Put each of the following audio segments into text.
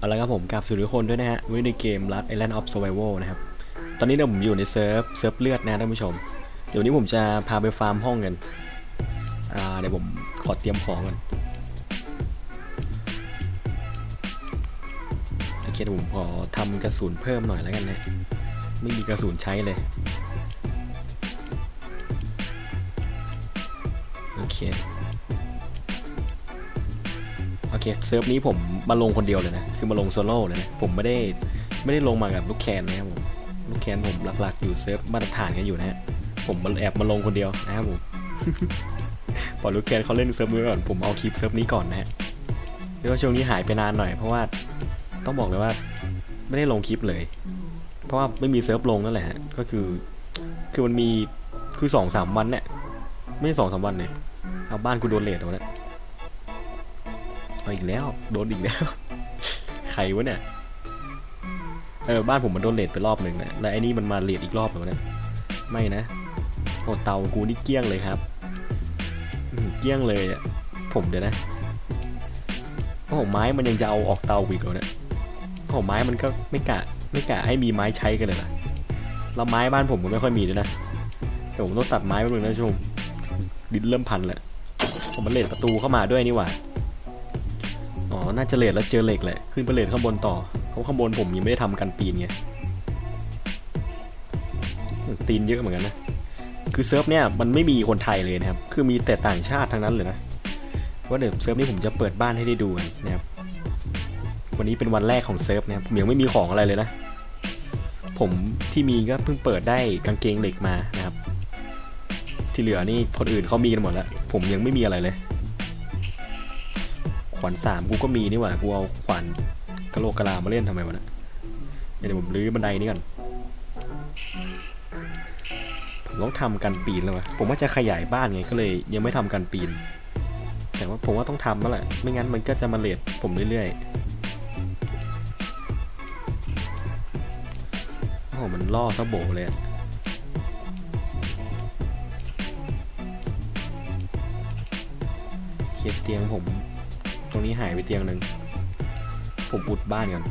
เอาละครับผมกับสุริคนด้วยนะฮะวันนี้ในเกม Last Island of Survival นะครับ ตอนนี้เนี่ยผมอยู่ในเซิร์ฟเซิร์ฟเลือดนะท่านผู้ชม เดี๋ยวนี้ผมจะพาไปฟาร์มห้องกัน อ่าเดี๋ยวผมขอเตรียมของกันโอเคผมขอทำกระสุนเพิ่มหน่อยแล้วกันนะ ไม่มีกระสุนใช้เลย โอเค เคเซิร์ฟนี้ผมมาลงคนเดียวเลยนะ คือมาลงโซโล่เลยนะ ผมไม่ได้ไม่ได้ลงมากับลูกแคนนะครับผมลูกแคนผมหลักๆอยู่เซิร์ฟมาตรฐานกันอยู่นะฮะผมมาแอบมาลงคนเดียวนะครับผมพอยลูกแคนเขาเล่นเซิร์ฟนี้ก่อนผมเอาคลิปเซิร์ฟนี้ก่อนนะฮะเรียกว่าช่วงนี้หายไปนานหน่อยเพราะว่าต้องบอกเลยว่าไม่ได้ลงคลิปเลย เพราะว่าไม่มีเซิร์ฟลงนั่นแหละก็คือ คือมันมีคือสองสามวันเนี่ยไม่ใช่สองสามวันเนี่ยเอาบ้านกูโดนเลทเอาเนี่ย เอาอีกแล้วโดนอีกแล้ว ใครวะเนี่ยเออบ้านผมมันโดนเลทไปรอบหนึ่งนะแล้วไอ้นี่มันมาเลทอีกรอบหนึ่งนะไม่นะโอ้เตากูนี่เกลี้ยงเลยครับเกลี้ยงเลยอะผมเดี๋ยวนะโอ้ไม้มันยังจะเอาออกเตาอีกเหรอเนี่ยโอ้ไม้มันก็ไม่กะไม่กะให้มีไม้ใช้กันเลยล่ะแล้วไม้บ้านผมก็ไม่ค่อยมีด้วยนะเดี๋ยวผมต้องตัดไม้ไปเลยนะชมดินเริ่มพันแหละผมมันเลทประตูเข้ามาด้วยนี่หว่า อ๋อ น่าจะเลทแล้วเจอเหล็กแหละ ขึ้นไปเลทข้างบนต่อ เพราะข้างบนผมยังไม่ได้ทำกันปีนไง ตีนเยอะเหมือนกันนะ คือเซิร์ฟเนี่ยมันไม่มีคนไทยเลยนะครับ คือมีแต่ต่างชาติทั้งนั้นเลยนะ ว่าเดี๋ยวเซิร์ฟนี้ผมจะเปิดบ้านให้ได้ดูนนะครับ วันนี้เป็นวันแรกของเซิร์ฟนะครับผมยังไม่มีของอะไรเลยนะ ผมที่มีก็เพิ่งเปิดได้กางเกงเหล็กมานะครับ ที่เหลือนี่คนอื่นเขามีกันหมดแล้ว ผมยังไม่มีอะไรเลย ขวานสามกูก็มีนี่หว่ากูเอาขวานกะโหลกกะลามาเล่นทำไมวะเนี่ยเดี๋ยวผมรื้อบันไดนี้ก่อนผมต้องทำกันปีนแล้ววะผมว่าจะขยายบ้านไงก็เลย ยังไม่ทำกันปีน แต่ว่าผมว่าต้องทำแล้วแหละไม่งั้นมันก็จะมาเลทผมเรื่อยๆโอ้มันล่อซะโบเลยอะเคลียร์เตียงผม ตรงนี้หายไปเตียงหนึ่งผมอุดบ้านก่อน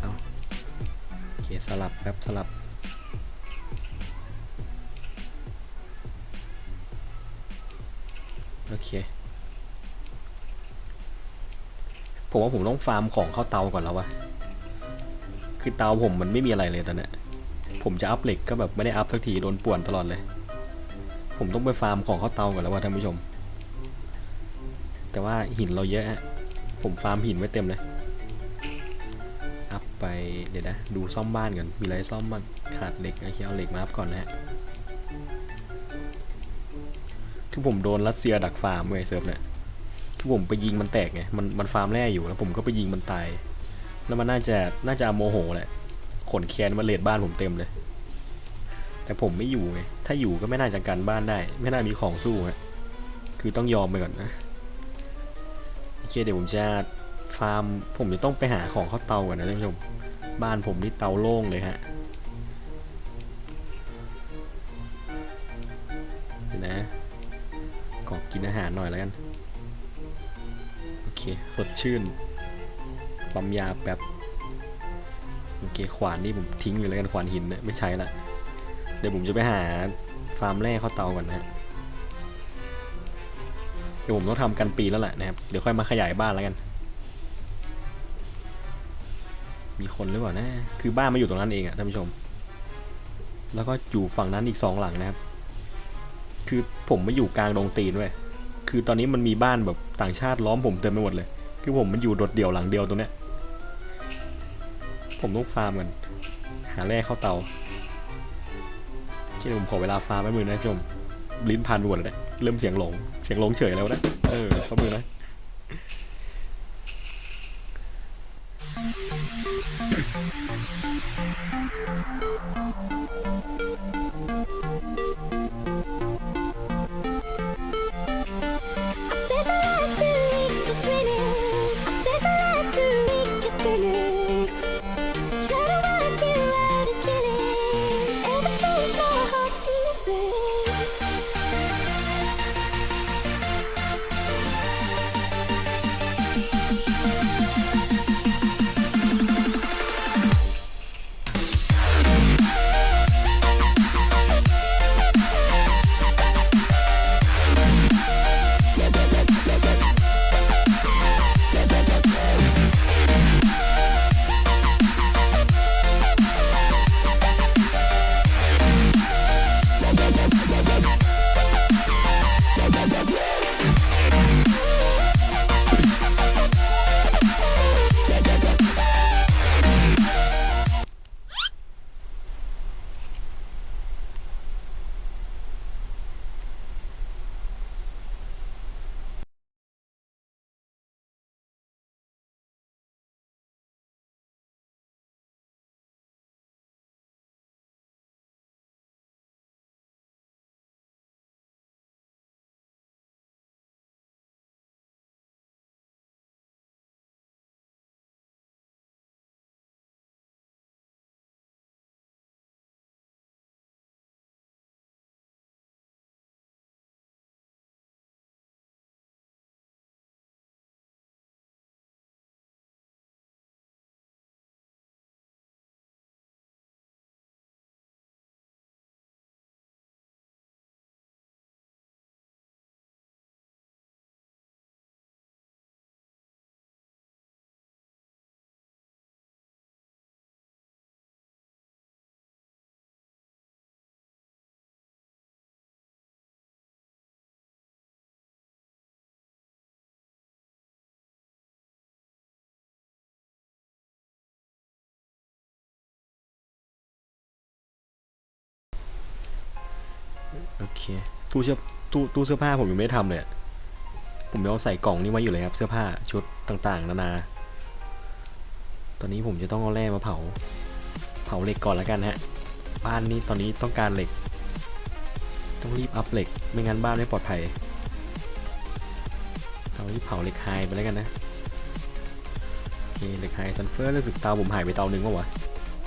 เอาโอเคสลับครับสลับโอเค ผมว่าผมต้องฟาร์มของเข้าเตาก่อนแล้ววะ คือเตาผมมันไม่มีอะไรเลยตอนนี้ผมจะอัพเหล็กก็แบบไม่ได้อัพสักทีโดนป่วนตลอดเลย ผมต้องไปฟาร์มของข้าวเตาก่อนแล้วว่าท่านผู้ชม แต่ว่าหินเราเยอะฮะผมฟาร์มหินไว้เต็มเลย อัพไปเดี๋ยวนะ ดูซ่อมบ้านก่อน มีอะไรซ่อมบ้าง ขาดเหล็กโอเคเอาเหล็กมาอัพก่อนนะฮะ คือผมโดนรัสเซียดักฟาร์มเว้ยเซิร์ฟเนี่ย คือผมไปยิงมันแตกไง มันมันฟาร์มแร่อยู่แล้วผมก็ไปยิงมันตาย แล้วมันน่าจะน่าจะโมโหแหละ ขนแคนมาเลดบ้านผมเต็มเลย แต่ผมไม่อยู่ไงถ้าอยู่ก็ไม่น่าจะกันบ้านได้ ไม่น่ามีของสู้ฮะคือต้องยอมไปก่อนนะโอเคเดี๋ยวผมจะฟาร์มผมจะต้องไปหาของเข้าเตาก่อนนะท่านผู้ชม บ้านผมนี่เตาโล่งเลยฮะเดี๋ยวนะขอกินอาหารหน่อยแล้วกัน โอเค สดชื่นปั๊มยาแป๊บโอเคขวานนี่ผมทิ้งเลยแล้วกันขวานหินเนี่ยไม่ใช้ละ ดี๋ยวผมจะไปหาฟาร์มแร่ข้าวเตาก่อนนะเดี๋ยวผมต้องทำกันปีนแล้วแหละนะครับ เดี๋ยวค่อยมาขยายบ้านแล้วกัน มีคนหรือเปล่านะ คือบ้านมาอยู่ตรงนั้นเองอะท่านผู้ชม แล้วก็อยู่ฝั่งนั้นอีกสองหลังนะครับ คือผมมาอยู่กลางดงตีนเว้ย คือตอนนี้มันมีบ้านแบบต่างชาติล้อมผมเต็มไปหมดเลย คือผมมันอยู่โดดเดี่ยวหลังเดียวตรงเนี้ย ผมต้องฟาร์มกัน หาแร่เข้าเตา ที่ผมขอเวลาฟาร์มแป๊บนึงนะท่านผู้ชมลิ้นพันไปหมดเลยเริ่มเสียงหลง เสียงหลงเฉยแล้วนะ เออข้อมือนะ โอเคตู้เสื้อตู้ตู้เสื้อผ้าผมยังไม่ได้ทำเลยผมยังเอาใส่กล่องนี้ไว้อยู่เลยครับ เสื้อผ้าชุดต่างๆ นานา ตอนนี้ผมจะต้องเอาแร่มาเผา เผาเหล็กก่อนแล้วกันฮะ บ้านนี้ตอนนี้ต้องการเหล็ก ต้องรีบอัพเหล็ก ไม่งั้นบ้านไม่ปลอดภัยเรารีบเผาเหล็กไฮไปแล้วกันนะโอเคเหล็กไฮซันเฟอร์รู้สึกเตาผมหายไปเตาหนึ่งวะวะ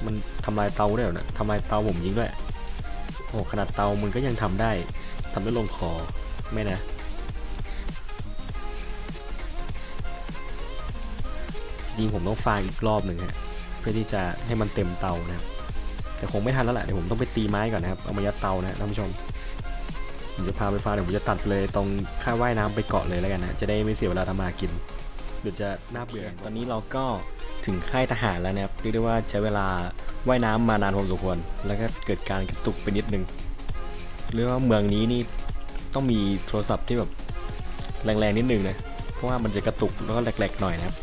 มันทำลายเตาได้หรอนะทำลายเตาผมยิงด้วย โอ้ขนาดเตามันก็ยังทำได้ทำได้ลงคอไม่นะจริงผมต้องฟางอีกรอบหนึ่งฮะเพื่อที่จะให้มันเต็มเตานะครับแต่คงไม่ทันแล้วแหละเดี๋ยวผมต้องไปตีไม้ก่อนนะครับเอามายัดเตานะท่านผู้ชมผมจะพาไปฟาร์มเดี๋ยวผมจะตัดเลยตรงค่าว่ายน้ำไปเกาะเลยแล้วกันนะจะได้ไม่เสียเวลาทำมาหากินเดี๋ยวจะน่าเบื่อตอนนี้เราก็ ถึงค่ายทหารแล้วนะครับเรียกได้ว่าใช้เวลาว่ายน้ำมานานพอสมควร แล้วก็เกิดการกระตุกไปนิดนึงเรียกว่าเมืองนี้นี่ต้องมีโทรศัพท์ที่แบบแรงๆนิดนึงนะเพราะว่ามันจะกระตุกแล้วก็แหลกๆหน่อยนะครับ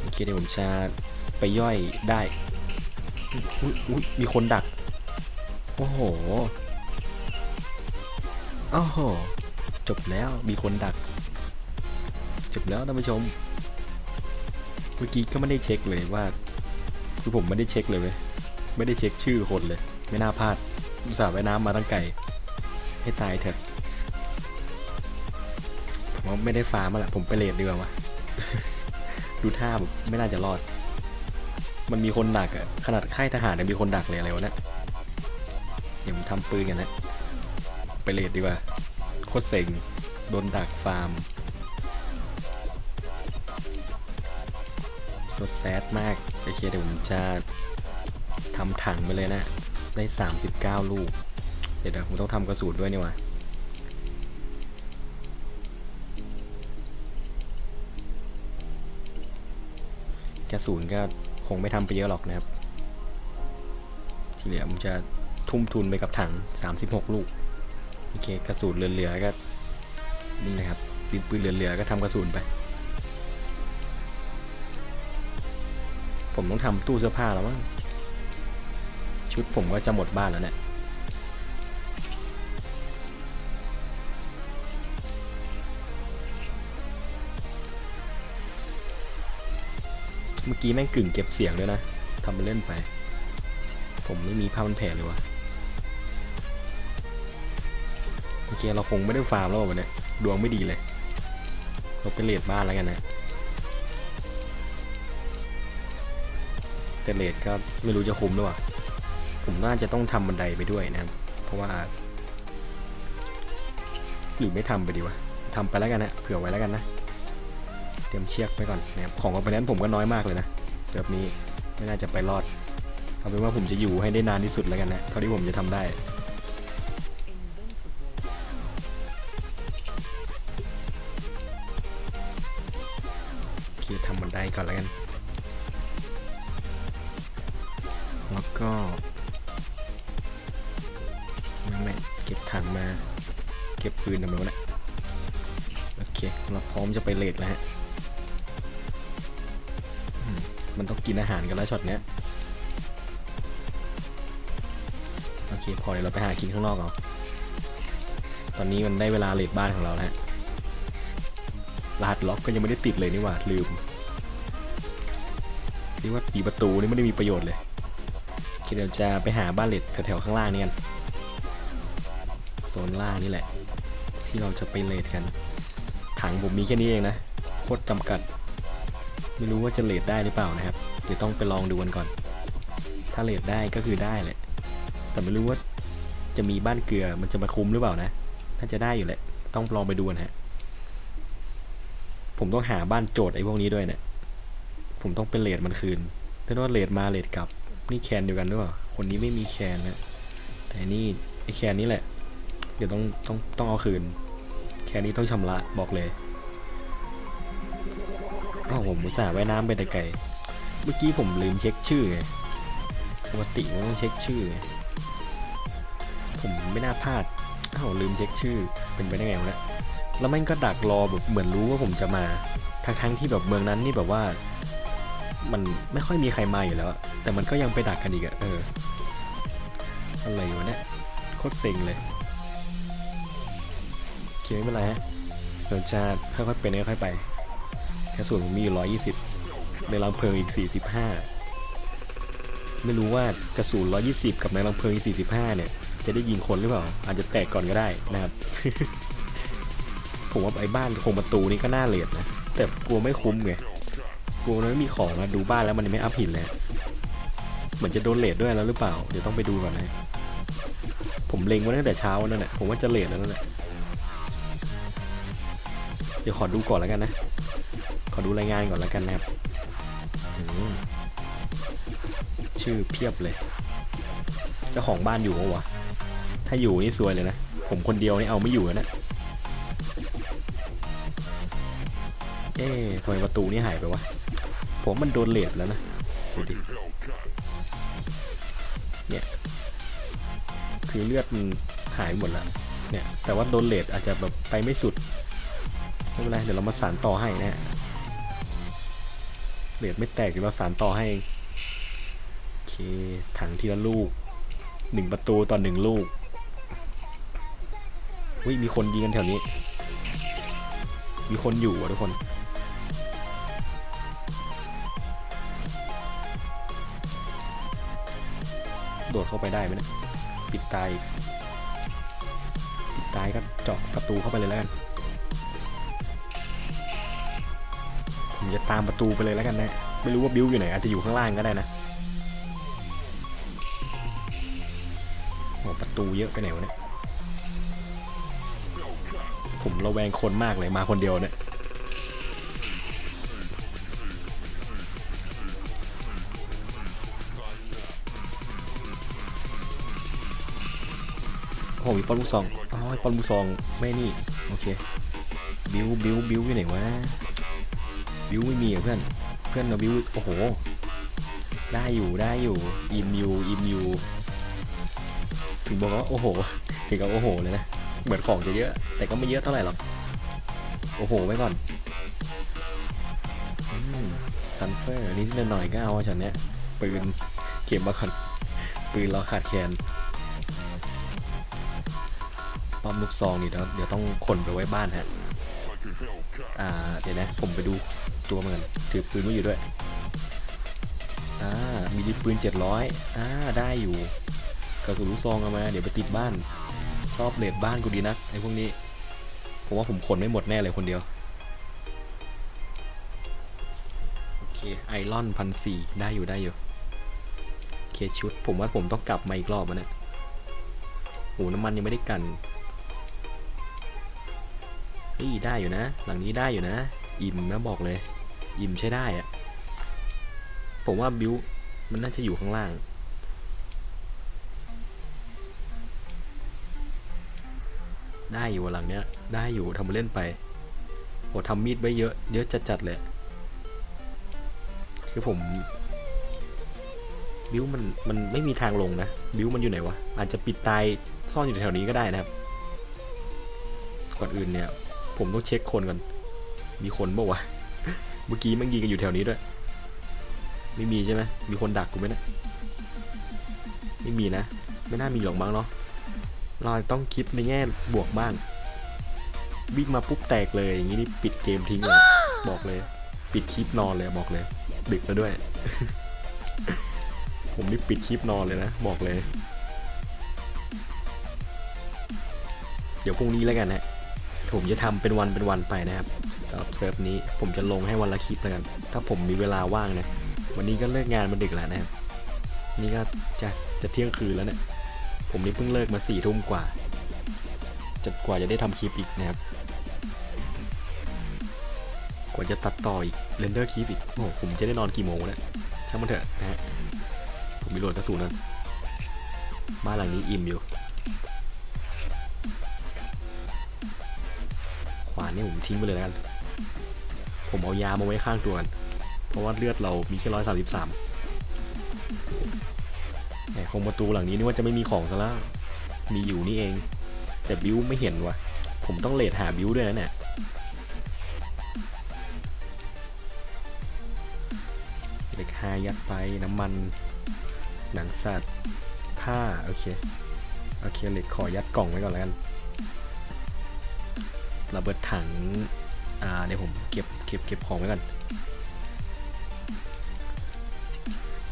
โอเคเดี๋ยวผมจะไปย่อยได้ อุ๊ยมีคนดัก โอ้โห อ้โหจบแล้วมีคนดัก จบแล้วท่านผู้ชม เมื่อกี้ก็ไม่ได้เช็คเลยว่า คือผมไม่ได้เช็คเลยเว้ยไม่ได้เช็คชื่อคนเลย ไม่น่าพลาดอุตส่าห์ว่ายน้ำมาตั้งไกลให้ตายเถอะผมว่าไม่ได้ฟาร์มแล้วแหละผมไปเลดดีกว่าวะดูท่าแบบไม่น่าจะรอด มันมีคนดักอะขนาดค่ายทหารยังมีคนดักเลยอะไรวะเนี่ยเดี๋ยวผมทำปืนกันนะ ไปเลดดีกว่า โคตรเซ็งโดนดักฟาร์มสดแซดมาก โอเคเดี๋ยวผมจะทำถังไปเลยนะ ได้ 39 ลูก เดี๋ยวเดี๋ยวผมต้องทำกระสุนด้วยนี่ว่ากระสุนก็คงไม่ทำไปเยอะหรอกนะครับ ที่เหลือผมจะทุ่มทุนไปกับถัง 36 ลูก โอเคกระสุนเหลือๆก็นี่นะครับดินปืนเหลือๆก็ทำกระสุนไป ผมต้องทำตู้เสื้อผ้าแล้วมั้งชุดผมก็จะหมดบ้านแล้วเนี่ยเมื่อกี้แม่งกึ่งเก็บเสียงด้วยนะทำไปเล่นไป ผมไม่มีผ้าพันแผลเลยวะโเคเราคงไม่ได้ฟาร์มแล้ววันเนี้ยดวงไม่ดีเลยเราไปเลดบ้านแล้วกันนะแต่เลดก็ไม่รู้จะคุ้มหรือเปล่าผมน่าจะต้องทำบันไดไปด้วยนะครับ เพราะว่า หรือไม่ทำไปดีวะทำไปแล้วกันนะเผื่อไว้แล้วกันนะเตรียมเชือกไว้ก่อนนะครับของคอมโพเนนต์ผมก็น้อยมากเลยนะแบบนี้ไม่น่าจะไปรอดเอาเป็นว่าผมจะอยู่ให้ได้นานที่สุดแล้วกันนะเท่าที่ผมจะทำได้ ก่อนแล้วกัน แล้วก็ไม่ไม่เก็บถังมา เก็บปืนทำไมวะเนี่ยโอเค เราพร้อมจะไปเลดแล้วฮะมมันต้องกินอาหารกันแล้วช็อตเนี้ยโอเค พอเดี๋ยวเราไปหากินข้างนอกเอาตอนนี้มันได้เวลาเลดบ้านของเราแล้วฮะรหัสล็อกก็ยังไม่ได้ติดเลยนี่หว่าลืม เรียกว่าปีประตูนี่ไม่ได้มีประโยชน์เลยโอเคเดี๋ยวจะไปหาบ้านเลดแถวๆข้างล่างนี่กันโซนล่างนี่แหละ ที่เราจะไปเลดกัน ถังผมมีแค่นี้เองนะโคตรจำกัด ไม่รู้ว่าจะเลดได้หรือเปล่านะครับ เดี๋ยวต้องไปลองดูกันก่อน ถ้าเลดได้ก็คือได้แหละ แต่ไม่รู้ว่าจะมีบ้านเกลือมันจะมาคุ้มหรือเปล่านะน่าจะได้อยู่แหละ ต้องลองไปดูนะฮะผมต้องหาบ้านโจทย์ไอ้พวกนี้ด้วยเนี่ย ผมต้องเป็นเลดมันคืนถ้าว่าเลดมาเลดกลับ นี่แคนเดียวกันหรือเปล่าคนนี้ไม่มีแคนนะแต่นี่ไอแคนนี้แหละ เดี๋ยวต้องต้องต้องเอาคืน แค่นี้ต้องชำระบอกเลยอ้าวผมอุตส่าห์ว่ายน้ำไปแต่ไกลเมื่อกี้ผมลืมเช็คชื่อไงปกติผมต้องเช็คชื่อไงผมไม่น่าพลาดอ้าวลืมเช็คชื่อเป็นไปได้ไงวะเนี่ยแล้วแม่งก็ดักรอแบบเหมือนรู้ว่าผมจะมาทั้งทั้งๆที่แบบเมืองนั้นนี่แบบว่า มันไม่ค่อยมีใครมาอยู่แล้วแต่มันก็ยังไปดักกันอีกอะเอออะไรวะเนี่ยโคตรเซ็งเลยโอเคไม่เป็นไรฮะเราจะค่อยๆเป็นค่อยๆไปกระสุนผมมีอยู่ร้อยยี่สิบในลำเพลิงอีกสี่สิบห้าไม่รู้ว่ากระสุนร้อยี่สิบกับในลำเพลิงอีกสี่สิบห้าเนี่ย จะได้ยิงคนหรือเปล่า อาจจะแตกก่อนก็ได้นะครับ ผมว่าไอ้บ้านโครงประตูนี่ก็น่าเลดนะ แต่กลัวไม่คุ้มไง กลัวมันไม่มีของอะดูบ้านแล้วมันยังไม่อัพหินเลย เหมือนจะโดนเลดด้วยแล้วหรือเปล่า เดี๋ยวต้องไปดูก่อนนะผมเล็งไว้ตั้งแต่เช้านั่นแหละผมว่าจะเลดแล้วนั่นแหละเดี๋ยวขอดูก่อนแล้วกันนะ ขอดูรายงานก่อนแล้วกันนะครับชื่อเพียบเลย เจ้าของบ้านอยู่ปะวะ ถ้าอยู่นี่ซวยเลยนะ ผมคนเดียวนี่เอาไม่อยู่แล้วนะเอ๊ะทำไมประตูนี่หายไปวะ ผมมันโดนเลดแล้วนะดูดิเนี่ยคือเลือดมันหายหมดแล้วเนี่ยแต่ว่าโดนเลดอาจจะแบบไปไม่สุดไม่เป็นไรเดี๋ยวเรามาสานต่อให้นะฮะเลดไม่แตกเดี๋ยวเราสานต่อให้โอเคถังทีละลูกหนึ่งประตูต่อหนึ่งลูกอุ้ยมีคนยิงกันแถวนี้ มีคนอยู่อะทุกคน ดดเข้าไปได้ไหมนะปิดตายปิดตายก็เจาะประตูเข้าไปเลยแล้วกันผมจะตามประตูไปเลยแล้วกันนะไม่รู้ว่าบิวอยู่ไหนอาจจะอยู่ข้างล่างก็ได้นะโอ้ประตูเยอะไปไหนวะเนี่ยผมระแวงคนมากเลยมาคนเดียวเนี่ย โอ้โหมีปอนลูกซองอ๋อปอนลูกซองไม่นี่โอเคบิวบิวบิวอยู่ไหนวะบิวไม่มีอะเพื่อนเพื่อนเราบิวโอ้โห ได้อยู่ได้อยู่อิมยูอิมยูถึงบอกว่าโอ้โหถึงกับโอ้โหเลยนะเหมือนของจะเยอะแต่ก็ไม่เยอะเท่าไหร่หรอกโอ้โหไว้ก่อนซันเฟอร์นิดหน่อยก็เอาฉันเนี้ยปืนเก็บมาก่อนปืนเราขาดแคลน ป้อมลูกซองนี่เดี๋ยวเดี๋ยวต้องขนไปไว้บ้านฮะ อ่า เดี๋ยวนะ ผมไปดูตัวมันก่อนถือปืนไว้อยู่ด้วย อ่า มีดปืน 700 อ่า ได้อยู่กระสุนลูกซองเอามา เดี๋ยวไปติดบ้าน ชอบเลดบ้านกูดีนักไอ้พวกนี้ ผมว่าผมขนไม่หมดแน่เลยคนเดียว โอเค ไอรอนพันสี่ได้อยู่ได้อยู่ โอเคชุด ผมว่าผมต้องกลับมาอีกรอบมันเนี่ยโหน้ำมันยังไม่ได้กัน เฮ้ยได้อยู่นะ หลังนี้ได้อยู่นะ อิ่มนะบอกเลย อิ่มใช้ได้อะผมว่าบิวมันน่าจะอยู่ข้างล่าง ได้อยู่หลังเนี้ย ได้อยู่ทำเล่นไปโหทำมีดไว้เยอะ เยอะจัดๆเลย คือผม บิวมันมันไม่มีทางลงนะ บิวมันอยู่ไหนวะ อาจจะปิดตายซ่อนอยู่แถวนี้ก็ได้นะครับก่อนอื่นเนี่ย ผมต้องเช็คคนก่อน มีคนเมื่อวะ เมื่อกี้มันยิงกันอยู่แถวนี้ด้วย ไม่มีใช่ไหมมีคนดักกูไหมนะไม่มีนะ ไม่น่ามีหรอกมั้งเนาะ เราต้องคิดในแง่บวกบ้าง วิ่งมาปุ๊บแตกเลย อย่างนี้นี่ปิดเกมทิ้งเลยบอกเลย ปิดคลิปนอนเลยบอกเลย ดึกแล้วด้วย ผมนี่ปิดคลิปนอนเลยนะ บอกเลย เดี๋ยวพรุ่งนี้แล้วกันนะ ผมจะทำเป็นวันเป็นวันไปนะครับสำหรับเซิร์ฟนี้ผมจะลงให้วันละคลิปแล้วกัน ถ้าผมมีเวลาว่างนะวันนี้ก็เลิกงานมาดึกแล้วนะครับนี่ก็จะจะเที่ยงคืนแล้วเนี่ยผมนี่เพิ่งเลิกมาสี่ทุ่มกว่าจะกว่าจะได้ทำคลิปอีกนะครับกว่าจะตัดต่ออีกเรนเดอร์คลิปอีกโอ้โหผมจะได้นอนกี่โมงเนี่ยช่างมันเถอะนะฮะผมมีโหลดกระสุนนั้นบ้านหลังนี้อิ่มอยู่ วานนี่ผมทิ้งไปเลยแล้วกัน ผมเอายามาไว้ข้างตัวกัน เพราะว่าเลือดเรามีแค่ร้อยสามสิบสามแหมคงประตูหลังนี้นึกว่าจะไม่มีของซะแล้ว มีอยู่นี่เอง แต่บิวไม่เห็นว่ะผมต้องเลดหาบิวด้วยนะเนี่ยเดี๋ยวายัดไปน้ำมัน หนังสัตว์ ผ้า โอเค โอเคเหล็กขอยัดกล่องไว้ก่อนแล้วกัน ระเบิดถัง อ่า เดี๋ยวผมเก็บเก็บเก็บของไว้ก่อน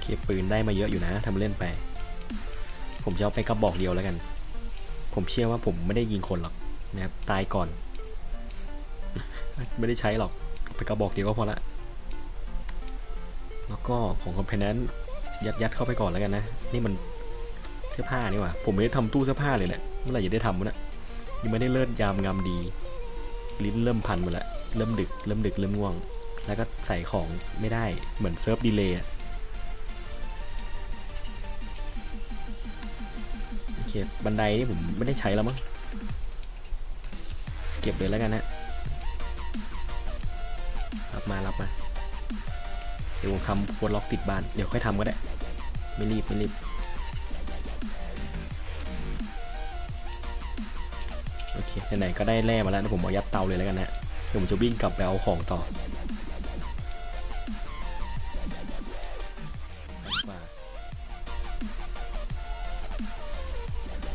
เก็บปืนได้มาเยอะอยู่นะทำเล่นไป ผมจะเอาไปกระบอกเดียวแล้วกัน ผมเชื่อว่าผมไม่ได้ยิงคนหรอกนะครับ ตายก่อน ไม่ได้ใช้หรอก ไปกระบอกเดียวก็พอละ แล้วก็ของคอมเพนนยัดยัดเข้าไปก่อนแล้วกันนะ นี่มันเสื้อผ้านี่หว่า ผมไม่ได้ทำตู้เสื้อผ้าเลยแหละ เมื่อไหร่จะได้ทำวะเนะยังไม่ได้เลิศยามงามดี ลิ้นเริ่มพันหมดละเริ่มดึก เริ่มดึก เริ่มง่วง แล้วก็ใส่ของไม่ได้เหมือนเซิร์ฟดีเลย์อะโอเคบันไดนี่ผมไม่ได้ใช้แล้วมั้งเก็บเลยแล้วกันนะรับมารับมาเดี๋ยวผมทำโค้ดล็อกติดบ้าน เดี๋ยวค่อยทำก็ได้ ไม่รีบ ไม่รีบ ไหนๆก็ได้แร่มาแล้วนะผมเอายัดเตาเลยแล้วกันนะเดี๋ยวผมจะวิ่งกลับไปเอาของต่อ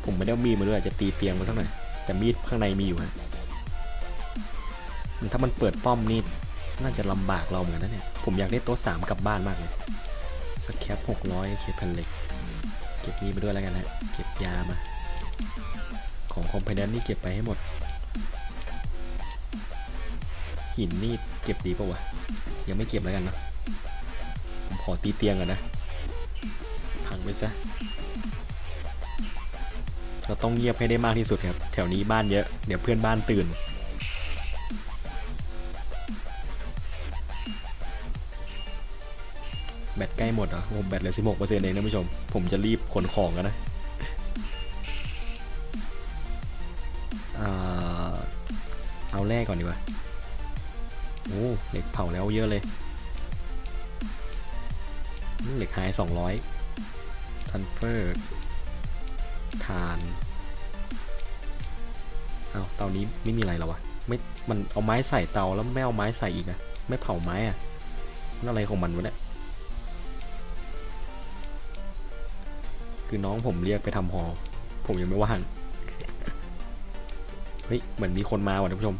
ผมไม่ได้มีดมาด้วยอาจจะตีเตียงมาสักหน่อยแต่มีดข้างในมีอยู่ฮะถ้ามันเปิดป้อมนี่น่าจะลำบากเราเหมือนกันนะเนี่ย ผมอยากได้โต๊ะสามกลับบ้านมากเลยสแคปหกร้อยเคแผ่นเหล็ก เก็บนี้ไปด้วยแล้วกันนะเก็บยามา คอมเพนนี่เก็บไปให้หมด หินนี่เก็บดีปะวะ ยังไม่เก็บแล้วกันเนอะผมขอตีเตียงก่อนนะ พังไปซะเราต้องเงียบให้ได้มากที่สุดครับ แถวนี้บ้านเยอะ เดี๋ยวเพื่อนบ้านตื่น แบตใกล้หมดเหรอผมแบตเหลือ16%เองนะผู้ชม ผมจะรีบขนของกันนะ เอาแรกก่อนดีกว่าโอ้เหล็กเผาแล้วเยอะเลยเหล็กไฮสองร้อยซันเฟอร์ทานเอาเตานี้ไม่มีอะไรแล้ววะไม่มันเอาไม้ใส่เตาแล้วไม่เอาไม้ใส่อีกอะไม่เผาไม้อะนั่นอะไรของมันวะเนี่ยคือน้องผมเรียกไปทำหอผมยังไม่ว่าง เฮ้ย เหมือนมีคนมาว่ะท่านผู้ชม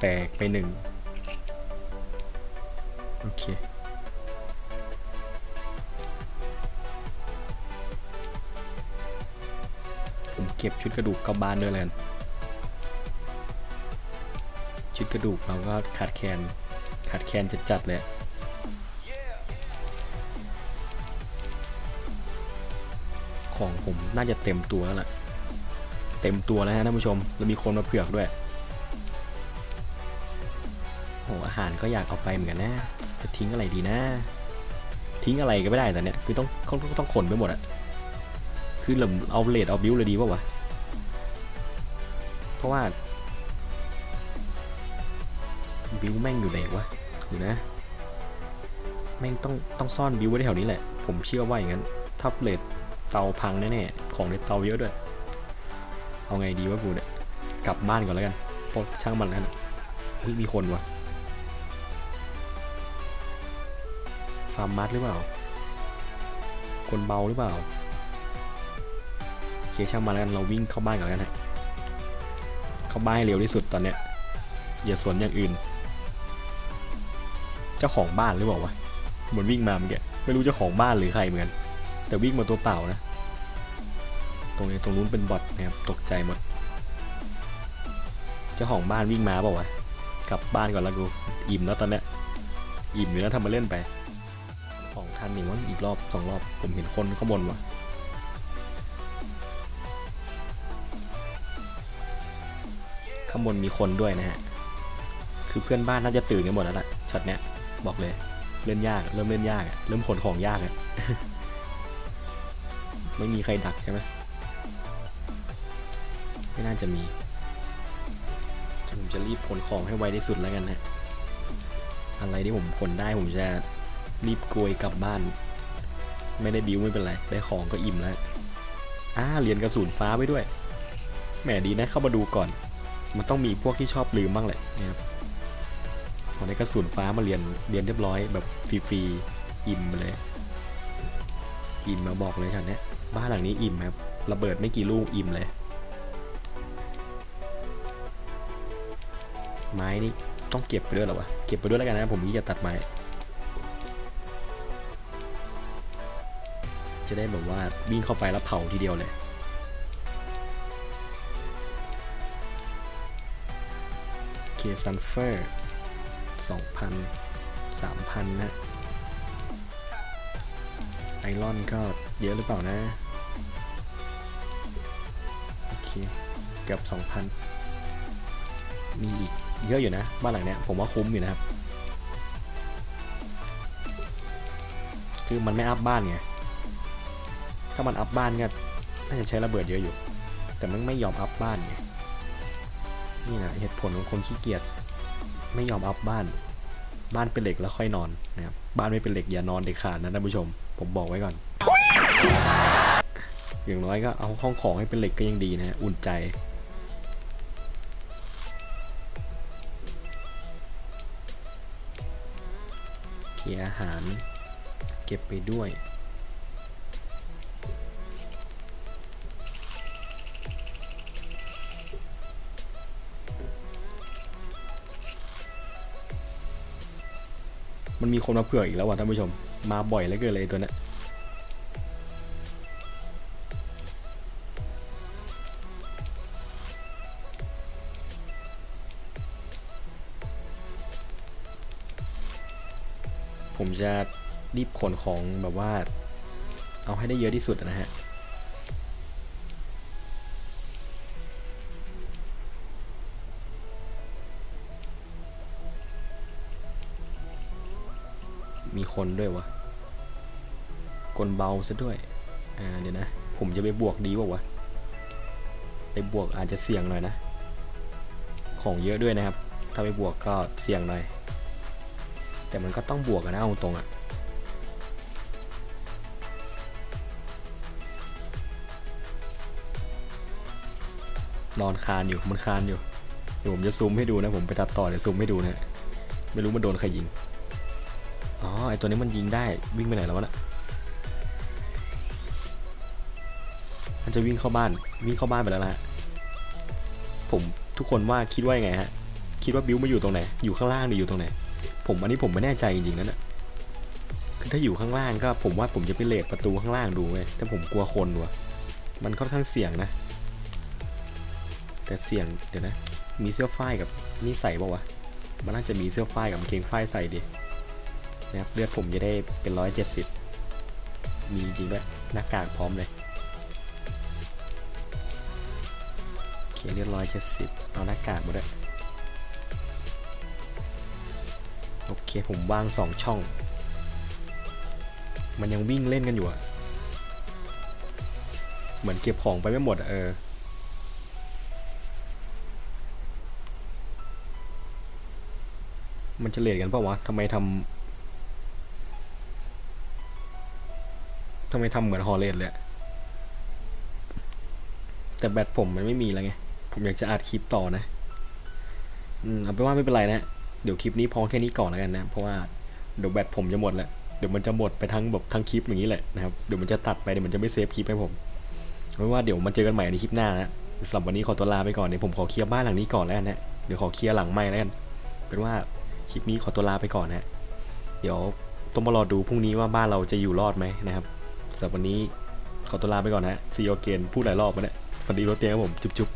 แตกไปหนึ่งโอเค เก็บชุดกระดูกกลับบ้านด้วยแล้วกันชุดกระดูกเราก็ขาดแคลนขาดแคลนจัดๆเลยของผมน่าจะเต็มตัวแล้วล่ะ เต็มตัวแล้วฮะท่านผู้ชม แล้วมีคนมาเผือกด้วยโหอาหารก็อยากเอาไปเหมือนกันนะ จะทิ้งอะไรดีนะ ทิ้งอะไรก็ไม่ได้แต่เนี้ยคือต้องต้องต้องขนไปหมดอะ คือเราเอาเลดเอาบิวเลยดีป่าวะ เพราะว่า บิวแม่งอยู่ไหนวะอยู่นะ แม่งต้องต้องซ่อนบิวไว้แถวนี้แหละ ผมเชื่อว่าอย่างนั้นถ้าเลดเตาพังแน่ๆ ของในเตาเยอะด้วย เอาไงดีวะกูเนี่ย กลับบ้านก่อนแล้วกันเพราะช่างมันแล้วกันอุ้ยมีคนวะฟาร์มมัดหรือเปล่า คนเบาหรือเปล่า เคช่างมาแล้วกันเราวิ่งเข้าบ้านก่อนแล้วกันฮะเข้าบ้านเร็วที่สุดตอนเนี้ยอย่าสนอย่างอื่น เจ้าของบ้านหรือเปล่าวะเหมือนวิ่งมาเมื่อกี้ไม่รู้เจ้าของบ้านหรือใครเหมือนกันแต่วิ่งมาตัวเปล่านะ ตรงนี้ตรงนู้นเป็นบอทนะครับตกใจหมด เจ้าของบ้านวิ่งมาเปล่าวะกลับบ้านก่อนละกูอิ่มแล้วตอนเนี้ยอิ่มอยู่แล้วทำมาเล่นไปของทันนี่มั้งอีกรอบสองรอบผมเห็นคนข้างบนว่ะ ข้างบนมีคนด้วยนะฮะ คือเพื่อนบ้านน่าจะตื่นกันหมดแล้วล่ะช็อตเนี้ยบอกเลยเล่นยาก เริ่มเล่นยาก เริ่มขนของยากอะไม่มีใครดักใช่ไหมไม่น่าจะมีผมจะรีบขนของให้ไวที่สุดแล้วกันนะอะไรที่ผมขนได้ผมจะรีบโกยกลับบ้าน ไม่ได้บิวไม่เป็นไร ได้ของก็อิ่มแล้วอ่าเหรียญกระสุนฟ้าไปด้วยแหมดีนะเข้ามาดูก่อน มันต้องมีพวกที่ชอบลืมบ้างแหละนะครับขอได้กระสุนฟ้ามาเรียนเรียนเรียบร้อยแบบฟรีๆอิ่มเลย อิ่มมาบอกเลยฉันเนี้ยบ้านหลังนี้อิ่มครับระเบิดไม่กี่ลูกอิ่มเลย ไม้นี่ต้องเก็บไปด้วยหรอวะเก็บไปด้วยแล้วกันนะผมที่จะตัดไม้จะได้แบบว่าวิ่งเข้าไปแล้วเผาทีเดียวเลย เคซันเฟอร์สองพันสามพันนะไอรอนก็เยอะหรือเปล่านะ โอเค เกือบสองพันมีอีกเยอะอยู่นะ บ้านหลังเนี้ยผมว่าคุ้มอยู่นะครับ คือมันไม่อัพบ้านไง ถ้ามันอัพบ้านก็น่าจะใช้ระเบิดเยอะอยู่ แต่มันไม่ยอมอัพบ้านไง นี่นะเหตุผลของคนขี้เกียจไม่ยอมอัพบ้าน บ้านเป็นเหล็กแล้วค่อยนอนนะครับบ้านไม่เป็นเหล็กอย่านอนเด็ดขาดนะท่านผู้ชม ผมบอกไว้ก่อน อย่างน้อยก็เอาห้องของให้เป็นเหล็กก็ยังดีนะอุ่นใจเคียอาหาร เก็บไปด้วย มันมีคนมาเผื่ออีกแล้วว่ะท่านผู้ชม มาบ่อยเหลือเกินเลยตัวเนี้ยผมจะรีบขนของแบบว่า เอาให้ได้เยอะที่สุดนะฮะ คนด้วยวะกลเบาซะด้วย อ่า เดี๋ยวนะ ผมจะไปบวกดีเปล่าวะ ไปบวกอาจจะเสี่ยงหน่อยนะ ของเยอะด้วยนะครับ ถ้าไปบวกก็เสี่ยงหน่อย แต่มันก็ต้องบวกกันนะเอาตรงอะนอนคานอยู่ มันคานอยู่ เดี๋ยวผมจะซูมให้ดูนะ ผมไปตัดต่อเดี๋ยวซูมให้ดูนะ ไม่รู้มันโดนใครยิง อ๋อ ไอตัวนี้มันยิงได้ วิ่งไปไหนแล้ววะน่ะมันจะวิ่งเข้าบ้าน วิ่งเข้าบ้านไปแล้วนะฮะ ผมทุกคนว่าคิดว่ายังไงฮะ คิดว่าบิวมาอยู่ตรงไหน อยู่ข้างล่างหรืออยู่ตรงไหน ผมอันนี้ผมไม่แน่ใจจริงๆนั่นแหละคือถ้าอยู่ข้างล่างก็ผมว่าผมจะไปเลดประตูข้างล่างดูเว้ยแต่ผมกลัวคนว่ะมันค่อนข้างเสี่ยงนะ แต่เสี่ยงเดี๋ยวนะ มีเสื้อฝ้ายกับนี่ใส่ป่าวะ มันน่าจะมีเสื้อฝ้ายกับเกงฝ้ายใส่ดิ นะครับเลือดผมจะได้เป็นร้อยเจ็ดสิบมีจริงด้วยหน้ากากพร้อมเลยโอเคเลือดร้อยเจ็ดสิบเอาหน้ากากมาด้วยโอเคผมวางสองช่อง มันยังวิ่งเล่นกันอยู่อะเหมือนเก็บของไปไม่หมดอะเออมันจะเลทกันเปล่าวะทำไมทำ ทำไมทำเหมือนฮอลเลนเลยอะแต่แบตผมมันไม่มีแล้วไง ผมอยากจะอัดคลิปต่อนะ อืมเอาเป็นว่าไม่เป็นไรนะ เดี๋ยวคลิปนี้พอแค่นี้ก่อนแล้วกันนะ เพราะว่าเดี๋ยวแบตผมจะหมดแล้ว เดี๋ยวมันจะหมดไปทั้งแบบทั้งคลิปอย่างนี้แหละนะครับ เดี๋ยวมันจะตัดไป เดี๋ยวมันจะไม่เซฟคลิปให้ผมเอาเป็นว่าเดี๋ยวมาเจอกันใหม่ในคลิปหน้านะสำหรับวันนี้ขอตัวลาไปก่อนเดี๋ยวผมขอเคลียร์บ้านหลังนี้ก่อนแล้วกันนะเดี๋ยวขอเคลียร์หลังไม่แล้วกัน เป็นว่าคลิปนี้ขอตัวลาไปก่อนนะ เดี๋ยวต้องมารอดูพรุ่งนี้ว่าบ้านเราจะอยู่รอดไหมนะครับ สำหรับวันนี้ขอตัวลาไปก่อนนะซีโอเกนพูดหลายรอบมาเนี่ยฝันดีรถเตียครับผม จุ๊บจุ๊บ